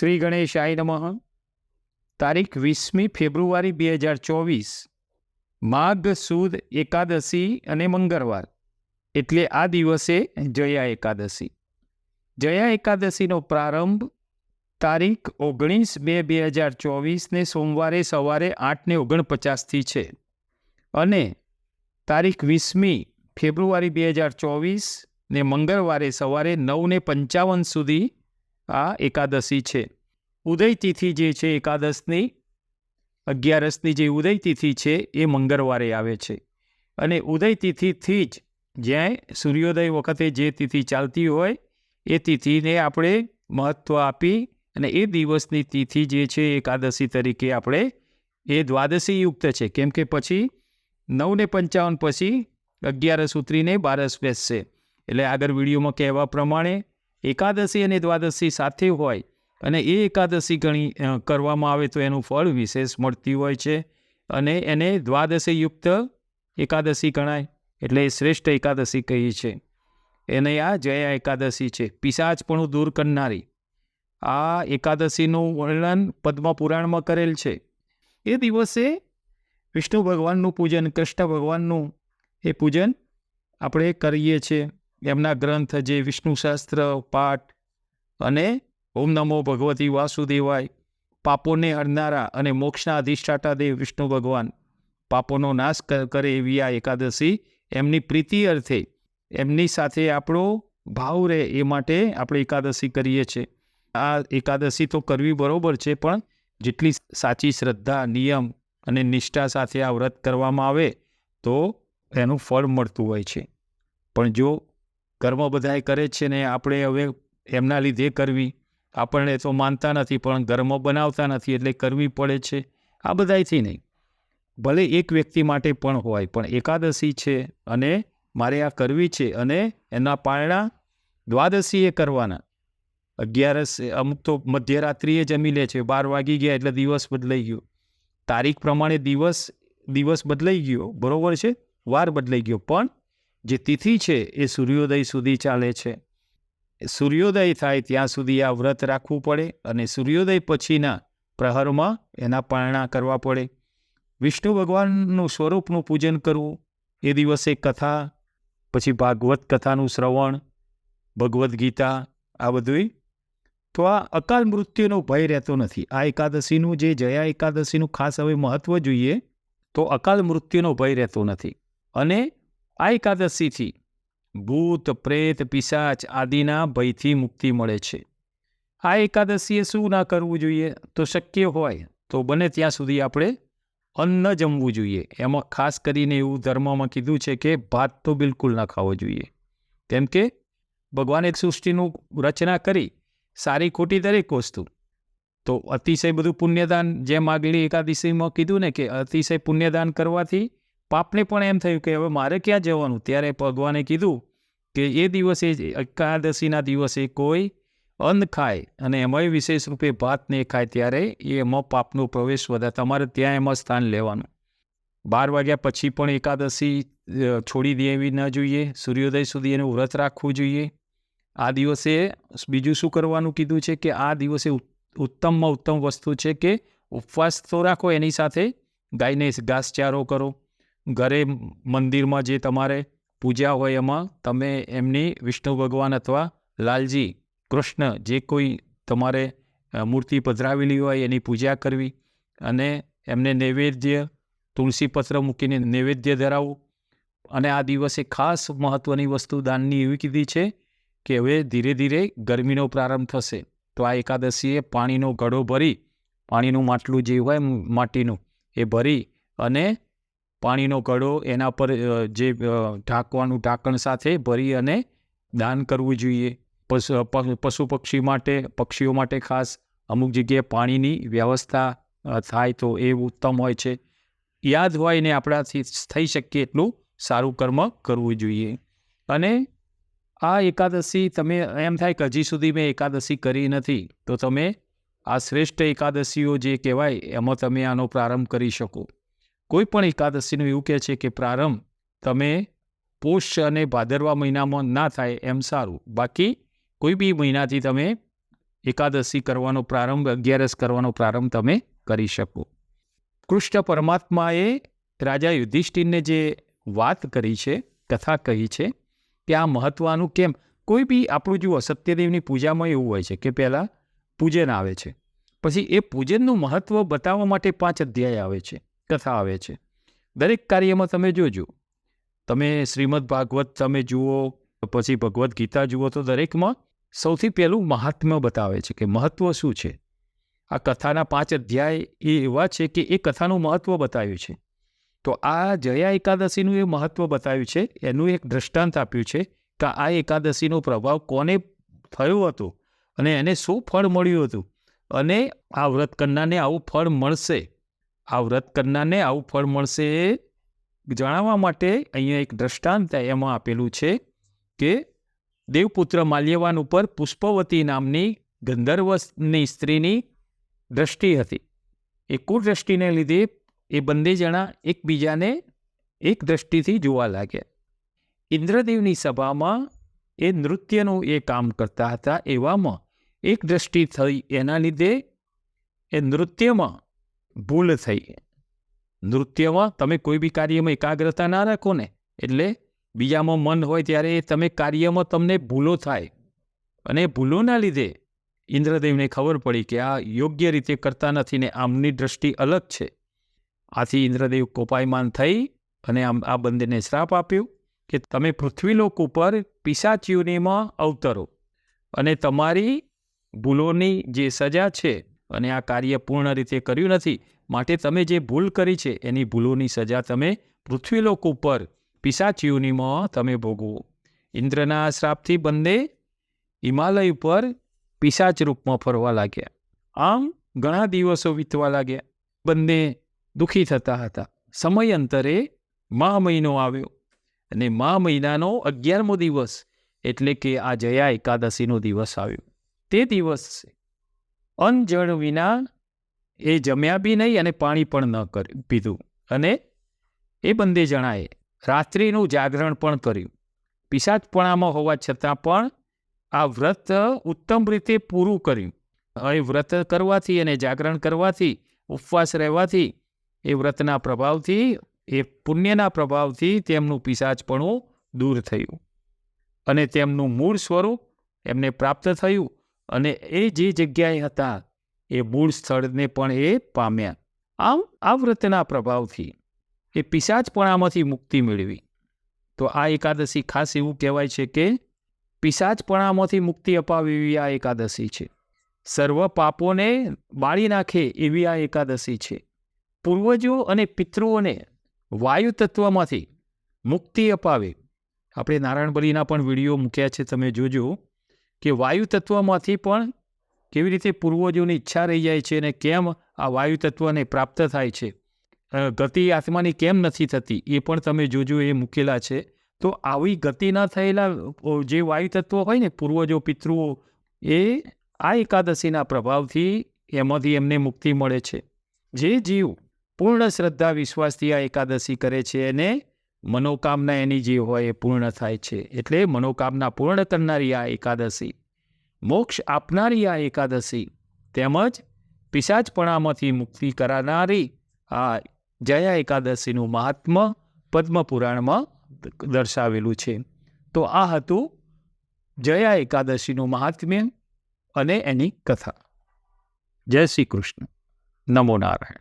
શ્રી ગણેશાય નમઃ. તારીખ વીસમી ફેબ્રુઆરી બે હજાર ચોવીસ. માઘ, સુદ, એકાદશી અને મંગળવાર. એટલે આ દિવસે જયા એકાદશી. જયા એકાદશીનો પ્રારંભ તારીખ ઓગણીસ બે બે હજાર ચોવીસને સોમવારે સવારે આઠને ઓગણપચાસથી છે. અને તારીખ વીસમી ફેબ્રુઆરી બે હજાર ચોવીસ ને મંગળવારે સવારે નવને પંચાવન સુધી આ એકાદશી છે. ઉદય તિથિ જે છે, એકાદશની, અગિયારસની જે ઉદય તિથિ છે, એ મંગળવારે આવે છે. અને ઉદય તિથિથી જ જ્યાં સૂર્યોદય વખતે જે તિથિ ચાલતી હોય, એ તિથિને આપણે મહત્ત્વ આપી અને એ દિવસની તિથિ જે છે, એકાદશી તરીકે આપણે એ દ્વાદશી યુક્ત છે. કેમ કે પછી નવને પંચાવન પછી અગિયારસ ઉતરીને બારસ બેસશે. એટલે આગળ વિડીયોમાં કહેવા પ્રમાણે એકાદશી અને દ્વાદશી સાથે હોય અને એ એકાદશી ગણી કરવામાં આવે તો એનું ફળ વિશેષ મળતી હોય છે અને એને દ્વાદશી યુક્ત એકાદશી ગણાય એટલે એ શ્રેષ્ઠ એકાદશી કહીએ છે. એને આ જયા એકાદશી છે. પિશાચપણું દૂર કરનારી. આ એકાદશીનું વર્ણન પદ્મપુરાણમાં કરેલ છે. એ દિવસે વિષ્ણુ ભગવાનનું પૂજન, કૃષ્ણ ભગવાનનું એ પૂજન આપણે કરીએ છીએ. એમના ગ્રંથ જે વિષ્ણુ શાસ્ત્ર, પાઠ અને ઓમ નમો ભગવતી વાસુદેવાય પાપોને હરનારા અને મોક્ષના અધિષ્ઠાતા દેવ વિષ્ણુ ભગવાન. પાપોનો નાશ કરે એવી આ એકાદશી એમની પ્રીતિ અર્થે એમની સાથે આપણો ભાવ રહે એ માટે આપણે એકાદશી કરીએ છીએ. આ એકાદશી તો કરવી બરોબર છે પણ જેટલી સાચી શ્રદ્ધા, નિયમ અને નિષ્ઠા સાથે આ વ્રત કરવામાં આવે તો એનું ફળ મળતું હોય છે. પણ જો કર્મ બધાય કરે છે ને આપણે હવે એમના લીધે કરવી. આપણને તો માનતા નથી, પણ ધર્મ બનાવતા નથી એટલે કરવી પડે છે. આ બધાયથી નહીં. ભલે એક વ્યક્તિ માટે પણ હોય, પણ એકાદશી છે અને મારે આ કરવી છે અને એના પારણા દ્વાદશીએ કરવાના. અગિયારસ, અમુક તો મધ્યરાત્રિએ જમી લે છે, બાર વાગી ગયા એટલે દિવસ બદલાઈ ગયો. તારીખ પ્રમાણે દિવસ દિવસ બદલાઈ ગયો, બરાબર છે? વાર બદલાઈ ગયો, પણ જે તિથિ છે એ સૂર્યોદય સુધી ચાલે છે. સૂર્યોદય થાય ત્યાં સુધી આ વ્રત રાખવું પડે અને સૂર્યોદય પછીના પ્રહરમાં એના પારણા કરવા પડે. વિષ્ણુ ભગવાનનું સ્વરૂપનું પૂજન કરવું, એ દિવસે કથા, પછી ભાગવત કથાનું શ્રવણ, ભગવદ્ ગીતા, આ બધું તો આ અકાલ મૃત્યુનો ભય રહેતો નથી. આ એકાદશીનું જે જયા એકાદશીનું ખાસ હવે મહત્ત્વ જોઈએ, તો અકાલ મૃત્યુનો ભય રહેતો નથી. અને આ એકાદશીથી ભૂત, પ્રેત, પિશાચ આદિના ભયથી મુક્તિ મળે છે. આ એકાદશીએ શું ના કરવું જોઈએ? તો શક્ય હોય તો બને ત્યાં સુધી આપણે અન્ન જમવું જોઈએ. એમાં ખાસ કરીને એવું ધર્મમાં કીધું છે કે ભાત તો બિલકુલ ના ખાવો જોઈએ. કેમ કે ભગવાને સૃષ્ટિનું રચના કરી સારી ખોટી દરેક વસ્તુ. તો અતિશય બધું પુણ્યદાન જેમ આગલી એકાદશીમાં કીધું ને કે અતિશય પુણ્યદાન કરવાથી પાપને પણ એમ થયું કે હવે મારે ક્યાં જવાનું? ત્યારે ભગવાને કીધું કે એ દિવસે એકાદશીના દિવસે કોઈ અન્ન ખાય અને એમાંય વિશેષ રૂપે ભાત ને ખાય ત્યારે એ એમાં પાપનો પ્રવેશ વધારે. તમારે ત્યાં એમાં સ્થાન લેવાનું. બાર વાગ્યા પછી પણ એકાદશી છોડી દેવી ન જોઈએ. સૂર્યોદય સુધી એનું વ્રત રાખવું જોઈએ. આ દિવસે બીજું શું કરવાનું કીધું છે કે આ દિવસે ઉત્તમમાં ઉત્તમ વસ્તુ છે કે ઉપવાસ તો રાખો, એની સાથે ગાયને ઘાસચારો કરો. ઘરે મંદિરમાં જે તમારે પૂજા હોય એમાં તમે એમની વિષ્ણુ ભગવાન અથવા લાલજી, કૃષ્ણ જે કોઈ તમારે મૂર્તિ પધરાવેલી હોય એની પૂજા કરવી અને એમને નૈવેદ્ય, તુલસી પત્ર મૂકીને નૈવેદ્ય ધરાવવું અને આ દિવસે ખાસ મહત્ત્વની વસ્તુ દાનની એવી કીધી છે કે હવે ધીરે ધીરે ગરમીનો પ્રારંભ થશે. તો આ એકાદશીએ પાણીનો ઘડો ભરી, પાણીનું માટલું જે હોય માટીનું એ ભરી અને પાણીનો કડો એના પર જે ઢાંકવાનું ઢાંકણ સાથે ભરી અને દાન કરવું જોઈએ. પશુ પક્ષી માટે, પક્ષીઓ માટે ખાસ અમુક જગ્યાએ પાણીની વ્યવસ્થા થાય તો એ ઉત્તમ હોય છે. યાદ હોય ને આપણાથી થઈ શકીએ એટલું સારું કર્મ કરવું જોઈએ. અને આ એકાદશી તમે, એમ થાય કે હજી સુધી મેં એકાદશી કરી નથી, તો તમે આ શ્રેષ્ઠ એકાદશીઓ જે કહેવાય, એમાં તમે આનો પ્રારંભ કરી શકો. કોઈ પણ એકાદશીનું એવું કહે છે કે, પ્રારંભ તમે પોષ અને ભાદરવા મહિનામાં ના થાય એમ સારું. બાકી કોઈ બી મહિનાથી તમે એકાદશી કરવાનો પ્રારંભ, અગિયારસ કરવાનો પ્રારંભ તમે કરી શકો. કૃષ્ણ પરમાત્માએ રાજા યુધિષ્ઠિરને જે વાત કરી છે, કથા કહી છે કે આ મહત્વનું કેમ? કોઈ બી આપણું જુઓ સત્યદેવની પૂજામાં એવું હોય છે કે પહેલાં પૂજન આવે છે. પછી એ પૂજનનું મહત્વ બતાવવા માટે પાંચ અધ્યાય આવે છે. કથા આવે છે. દરેક કાર્યમાં તમે જોજો. તમે શ્રીમદ ભાગવત તમે જુઓ, પછી ભગવદ્ ગીતા જુઓ, તો દરેકમાં સૌથી પહેલું મહાત્મ્ય બતાવે છે કે મહત્વ શું છે. આ કથાના પાંચ અધ્યાય એ એવા છે કે એ કથાનું મહત્વ બતાવ્યું છે. તો આ જયા એકાદશીનું એ મહત્વ બતાવ્યું છે. એનું એક દ્રષ્ટાંત આપ્યું છે કે આ એકાદશીનો પ્રભાવ કોને થયો હતો અને એને શું ફળ મળ્યું હતું અને આ વ્રત કરનારને આવું ફળ મળશે. આ વ્રત કરનારને આવું ફળ મળશે? એ જણાવવા માટે અહીંયા એક દ્રષ્ટાંત એમાં આપેલું છે કે દેવપુત્ર માલ્યવાન ઉપર પુષ્પવતી નામની ગંધર્વની સ્ત્રીની દ્રષ્ટિ હતી. એ કુદ્રષ્ટિને લીધે એ બંને જણા એકબીજાને એક દ્રષ્ટિથી જોવા લાગ્યા. ઇન્દ્રદેવની સભામાં એ નૃત્યનું એ કામ કરતા હતા એવામાં એક દ્રષ્ટિ થઈ એના લીધે એ નૃત્યમાં ભૂલ થઈ. નૃત્યમાં તમે કોઈ બી કાર્યમાં એકાગ્રતા ના રાખો ને, એટલે બીજામાં મન હોય ત્યારે તમે કાર્યમાં તમને ભૂલો થાય. અને ભૂલોના લીધે ઇન્દ્રદેવને ખબર પડી કે આ યોગ્ય રીતે કરતા નથી ને આમની દ્રષ્ટિ અલગ છે. આથી ઇન્દ્રદેવ કોપાયમાન થઈ અને આમ આ બંનેને શ્રાપ આપ્યો કે તમે પૃથ્વીલોક ઉપર પિશાચ અવતરો અને તમારી ભૂલોની જે સજા છે અને આ કાર્ય પૂર્ણ રીતે કર્યું નથી. માટે તમે જે ભૂલ કરી છે, એની ભૂલોની સજા તમે પૃથ્વીલોક ઉપર, પિસાચીઓનીમાં તમે ભોગવો. ઇન્દ્રના શ્રાપથી બંને હિમાલય ઉપર પિશાચ રૂપમાં ફરવા લાગ્યા. આમ ઘણા દિવસો વીતવા લાગ્યા. બંને દુઃખી થતા હતા. સમયાંતરે મા મહિનો આવ્યો. અને મા મહિનાનો અગિયારમો દિવસ એટલે કે આ જયા એકાદશીનો દિવસ આવ્યો. તે દિવસે અન્ન જળ વિના એ જમ્યા બી નહીં અને પાણી પણ ન કર, પીધું. અને એ બંને જણાએ, રાત્રિનું જાગરણ પણ કર્યું. પિશાચપણામાં હોવા છતાં પણ આ વ્રત ઉત્તમ રીતે પૂરું કર્યું. એ વ્રત કરવાથી અને જાગરણ કરવાથી, ઉપવાસ રહેવાથી એ વ્રતના પ્રભાવથી, એ પુણ્યના પ્રભાવથી તેમનું પિશાચપણું દૂર થયું. અને તેમનું મૂળ સ્વરૂપ એમને પ્રાપ્ત થયું. અને એ જે જગ્યાએ હતા, એ મૂળ સ્થળને પણ એ પામ્યા. આમ આ વ્રતના પ્રભાવથી એ પિશાચપણામાંથી મુક્તિ મેળવી. તો આ એકાદશી ખાસ એવું કહેવાય છે કે પિશાચપણામાંથી મુક્તિ અપાવે એવી આ એકાદશી છે. સર્વ પાપોને બાળી નાખે એવી આ એકાદશી છે. પૂર્વજો અને પિતૃઓને વાયુ તત્વમાંથી મુક્તિ અપાવે. આપણે નારાયણ બલીના પણ વીડિયો મૂક્યા છે, તમે જોજો. કે વાયુ તત્વમાંથી પણ કેવી રીતે પૂર્વજોની ઈચ્છા રહી જાય છે અને કેમ આ વાયુ તત્વને પ્રાપ્ત થાય છે? ગતિ આત્માની કેમ નથી થતી? એ પણ તમે જોજો, એ મૂકેલા છે. તો આવી ગતિ ન થયેલા જે વાયુ તત્વો હોય ને, પૂર્વજો, પિતૃઓ, એ આ એકાદશીના પ્રભાવથી એમાંથી એમને મુક્તિ મળે છે. જે જીવ પૂર્ણ શ્રદ્ધા, વિશ્વાસથી આ એકાદશી કરે છે એને મનોકામના એની જે હોય એ પૂર્ણ થાય છે. એટલે મનોકામના પૂર્ણ કરનારી આ એકાદશી. મોક્ષ આપનારી આ એકાદશી. તેમજ પિશાચપણામાંથી મુક્તિ કરાનારી આ જયા એકાદશીનું મહાત્મ્ય પદ્મપુરાણમાં દર્શાવેલું છે. તો આ હતું જયા એકાદશીનું મહાત્મ્ય અને એની કથા. જય શ્રી કૃષ્ણ. નમો નારાયણ.